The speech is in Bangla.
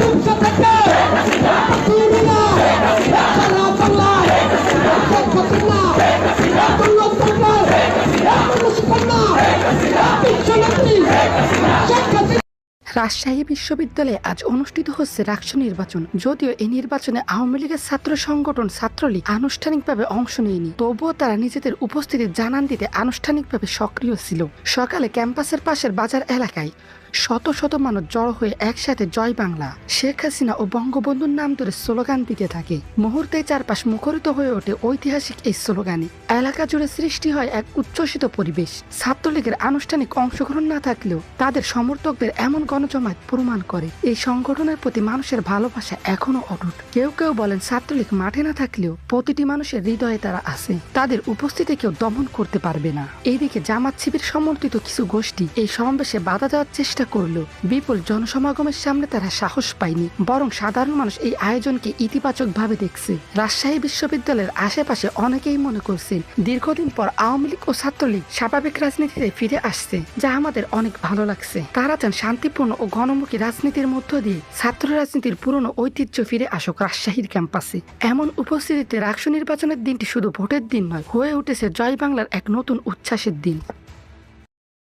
রূপসা থেকে হাসিনা সারা বাংলায় শেখ হাসিনা বাংলা সরকার মানুষ কন্যা বিশ্বনেত্রী শেখ হাসিনা রাজশাহী বিশ্ববিদ্যালয়ে আজ অনুষ্ঠিত হচ্ছে রাষ্ট্র নির্বাচন। যদিও এই নির্বাচনে আওয়ামী লীগের ছাত্র সংগঠন ছাত্রলীগ আনুষ্ঠানিকভাবে অংশ নেয়নি, তবুও তারা নিজেদের উপস্থিতি জানান দিতে আনুষ্ঠানিকভাবে সক্রিয় ছিল। সকালে ক্যাম্পাসের পাশের বাজার এলাকায় শত শত মানুষ জড়ো হয়ে একসাথে জয় বাংলা, শেখ হাসিনা ও বঙ্গবন্ধুর নাম ধরে স্লোগান দিতে থাকে। মুহূর্তে চারপাশ মুখরিত হয়ে ওঠে ঐতিহাসিক এই স্লোগানে। এলাকা জুড়ে সৃষ্টি হয় এক উচ্ছ্বসিত পরিবেশ। ছাত্রলীগের আনুষ্ঠানিক অংশগ্রহণ না থাকলেও তাদের সমর্থকদের এমন গণজমায়েত প্রমাণ করে। এই সংগঠনের প্রতি মানুষের ভালোবাসা এখনও অটুট। কেউ কেউ বলেন ছাত্রলীগ মাঠে না থাকলেও প্রতিটি মানুষের হৃদয়ে তারা আছে। তাদের উপস্থিতি কেউ দমন করতে পারবে না। এইদিকে জামাত শিবির সমর্থিত কিছু গোষ্ঠী এই সমাবেশে বাধা দেওয়ার চেষ্টা করল বিপুল জনসমাগমের সামনে তারা সাহস পায়নি। বরং সাধারণ মানুষ এই আয়োজনকে ইতিবাচক ভাবে দেখছে। রাজশাহী বিশ্ববিদ্যালয়ের আশেপাশে অনেকেই মনে করছেন, দীর্ঘদিন পর আওয়ামী লীগ ও ছাত্রলীগ স্বাভাবিক রাজনীতিতে ফিরে আসছে, যা আমাদের অনেক ভালো লাগছে। তারা চান শান্তিপূর্ণ ও গণমুখী রাজনীতির মধ্য দিয়ে ছাত্র রাজনীতির পুরনো ঐতিহ্য ফিরে আসুক রাজশাহীর ক্যাম্পাসে। এমন উপস্থিতিতে রাষ্ট্র নির্বাচনের দিনটি শুধু ভোটের দিন নয়, হয়ে উঠেছে জয় বাংলার এক নতুন উচ্ছ্বাসের দিন।